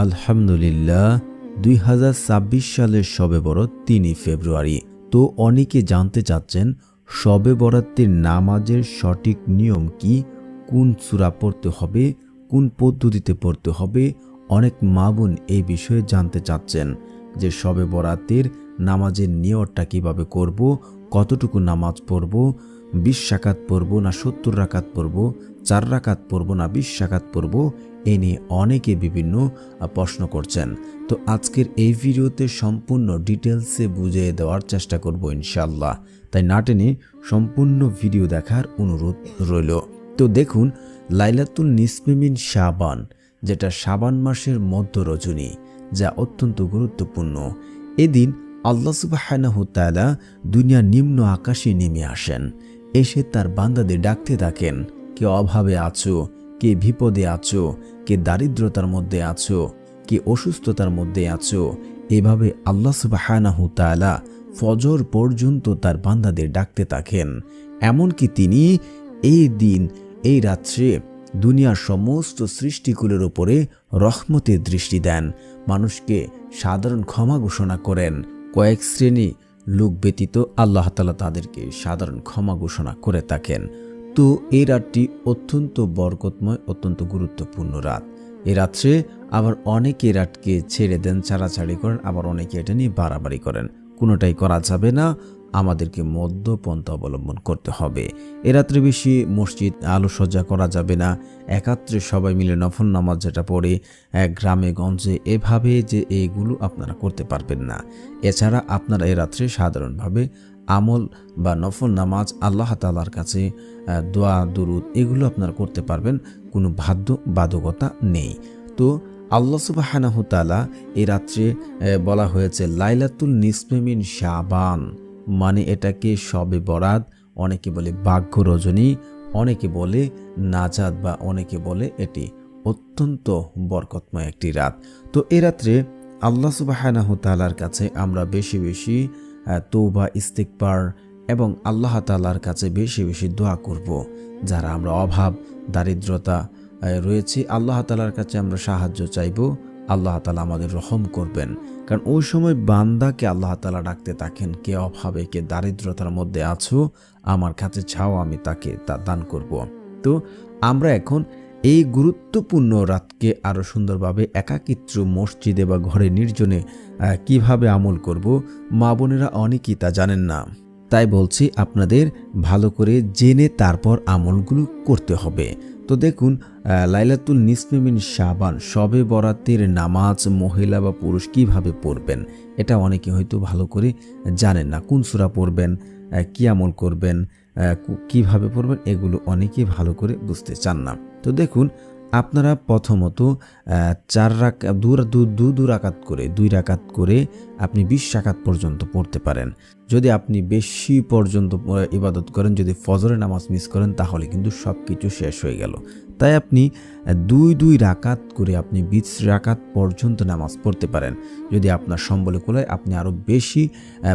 আলহামদুলিল্লাহ, দুই হাজার ছাব্বিশ সালের শবে বরত তিনই ফেব্রুয়ারি। তো অনেকে জানতে চাচ্ছেন, শবে বরাতের নামাজের সঠিক নিয়ম কি? কোন সূরা পড়তে হবে? কোন পদ্ধতিতে পড়তে হবে? অনেক মা বোন এই বিষয়ে জানতে চাচ্ছেন যে শবে বরাতের নামাজের নিয়তটা কীভাবে করব? কতটুকু নামাজ পড়ব? বিশ রাকাত পড়ব না সত্তর রাকাত পড়ব, চার রাকাত পড়ব না বিশ রাকাত পড়ব, এ নিয়ে অনেকে বিভিন্ন প্রশ্ন করছেন। তো আজকের এই ভিডিওতে সম্পূর্ণ ডিটেলসে বুঝিয়ে দেওয়ার চেষ্টা করব ইনশাল্লাহ তাই না টেনে সম্পূর্ণ ভিডিও দেখার অনুরোধ রইল। তো দেখুন, লাইলাতুল নিসমিমিন শাবান, যেটা শাবান মাসের মধ্য রজনী, যা অত্যন্ত গুরুত্বপূর্ণ। এদিন আল্লাহ সুবাহানাহু তাআলা দুনিয়ার নিম্ন আকাশে নেমে আসেন। এসে তার বান্দাদের ডাকতে থাকেন, কে অভাবে আছো, কে বিপদে আছো, কে দারিদ্রতার মধ্যে আছো, কে অসুস্থতার মধ্যে আছো, এভাবে আল্লাহ সুবাহানাহু তাআলা ফজর পর্যন্ত তার বান্দাদের ডাকতে থাকেন। এমনকি তিনি এই দিন, এই রাত্রে দুনিয়ার সমস্ত সৃষ্টিকুলের ওপরে রহমতের দৃষ্টি দেন। মানুষকে সাধারণ ক্ষমা ঘোষণা করেন। কয়েক শ্রেণি লোক ব্যতীত আল্লাহ তালা তাদেরকে সাধারণ ক্ষমা ঘোষণা করে থাকেন। তো এই রাতটি অত্যন্ত বরকতময়, অত্যন্ত গুরুত্বপূর্ণ রাত। এ রাত্রে আবার অনেকে রাতকে ছেড়ে দেন, ছাড়াছাড়ি করেন, আবার অনেকে এটা নিয়ে বাড়াবাড়ি করেন। কোনোটাই করা যাবে না। আমাদেরকে মধ্যপন্থা অবলম্বন করতে হবে। এ রাত্রে বেশি মসজিদ আলোসজ্জা করা যাবে না। একাত্রে সবাই মিলে নফল নামাজ যেটা পড়ে, এক গ্রামে গঞ্জে এভাবে যে এইগুলো আপনারা করতে পারবেন না। এছাড়া আপনারা এ রাত্রে সাধারণভাবে আমল বা নফল নামাজ আল্লাহ তালার কাছে দোয়া, দুরুদ এগুলো আপনারা করতে পারবেন, কোনো বাধ্য বাধকতা নেই। তো আল্লাহ সুবাহানাহু এ রাত্রে বলা হয়েছে লাইলাতুল নিসমিন শাবান। মানে এটাকে সবে বরাত, অনেকে বলে বাঘ্য রজনী, অনেকে বলে নাজাদ বা অনেকে বলে এটি অত্যন্ত বরকতময় একটি রাত। তো এ রাত্রে আল্লাহ সুবাহানাহু তাআলার কাছে আমরা বেশি বেশি তৌবা ইস্তিকবার এবং আল্লাহ তাআলার কাছে বেশি বেশি দোয়া করব। যারা আমরা অভাব, দারিদ্রতা রয়েছে, আল্লাহ তাআলার কাছে আমরা সাহায্য চাইব। আল্লাহ তালা আমাদের রহম করবেন। কারণ ওই সময় বান্দাকে আল্লাহ তালা ডাকতে থাকেন, কে অভাবে, কে দারিদ্রতার মধ্যে আছো, আমার কাছে ছাও আমি তাকে তা দান করব। তো আমরা এখন এই গুরুত্বপূর্ণ রাতকে আরও সুন্দরভাবে একাকিত্র মসজিদে বা ঘরে নির্জনে কীভাবে আমল করব, মা বোনেরা অনেকেই তা জানেন না। তাই বলছি, আপনাদের ভালো করে জেনে তারপর আমলগুলো করতে হবে। তো দেখুন লাইলাতুল নিসমিমিন শাবান, সবে বরাতের নামাজ মহিলা বা পুরুষ কীভাবে পড়বেন? এটা অনেকে হয়তো ভালো করে জানেন না। কোন সুরা পড়বেন? কী আমল করবেন? কীভাবে পড়বেন? এগুলো অনেকে ভালো করে বুঝতে চান না। তো দেখুন আপনারা প্রথমত চার রাক, দু দু দু রাকাত করে, দুই রাকাত করে আপনি বিশ রাকাত পর্যন্ত পড়তে পারেন। যদি আপনি বেশি পর্যন্ত ইবাদত করেন, যদি ফজরে নামাজ মিস করেন, তাহলে কিন্তু সব কিছু শেষ হয়ে গেল। তাই আপনি দুই দুই রাকাত করে আপনি বিশ রাকাত পর্যন্ত নামাজ পড়তে পারেন। যদি আপনার সম্বলে কোলায় আপনি আরও বেশি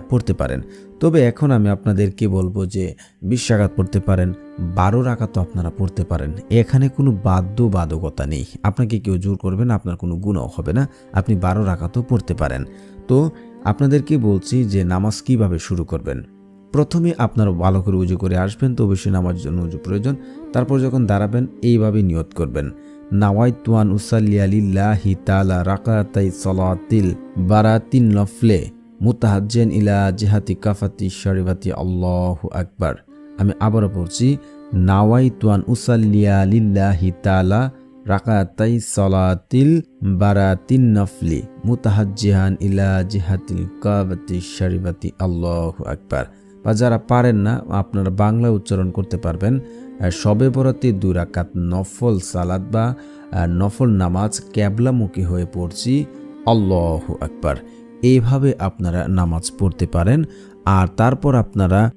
পড়তে পারেন। তবে এখন আমি আপনাদেরকে বলব যে, বিশ রাকাত পড়তে পারেন, বারো রাকাতও আপনারা পড়তে পারেন। এখানে কোনো বাধ্য বাধকতা নেই। আপনাকে কেউ জোর করবে না, আপনার কোনো গুণও হবে না। আপনি বারো রাকাতও পড়তে পারেন। তো, আপনাদেরকে বলছি যে, নামাজ কীভাবে শুরু করবেন? প্রথমে আপনারা ভালো করে উজু করে আসবেন, তো অবশ্যই নামাজের জন্য উজু প্রয়োজন। তারপর যখন দাঁড়াবেন, এইভাবে নিয়ত করবেন। নাওয়াই তুয়ান উসাল্লিয়ালিল্লাহি তালা রাকাতাই সলাতিল বারাতিন নফলে মুতাহাজ্জেন ইলা জেহাতি কাফাতি শরিবাতি আল্লাহ আকবার। আমি আবারও বলছি নাওয়াই তুয়ান উসাল্লিয়া লিল্লাহি তালা রাকাতাই সলাতিল বারাতিন নফলি মুতাহাজ্জিহান ইলা জিহাতিল কাবাতি শরিবাতি আল্লাহ আকবার। বা যারা পারেন না আপনারা বাংলা উচ্চারণ করতে পারবেন শবে বরাতে দুই রাকাত নফল সালাদ বা নফল নামাজ ক্যাবলামুখী হয়ে পড়ছি। আল্লাহ আকবার। এইভাবে আপনারা নামাজ পড়তে পারেন। আর তারপর আপনারা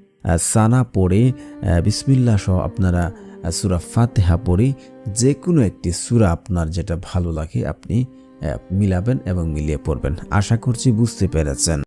সানা পড়ে আহ, বিসমিল্লাহ সহ আপনারা সুরা ফাতেহা পড়ে যে কোনো একটি সুরা আপনার যেটা ভালো লাগে আপনি মিলাবেন এবং মিলিয়ে পড়বেন। আশা করছি বুঝতে পেরেছেন।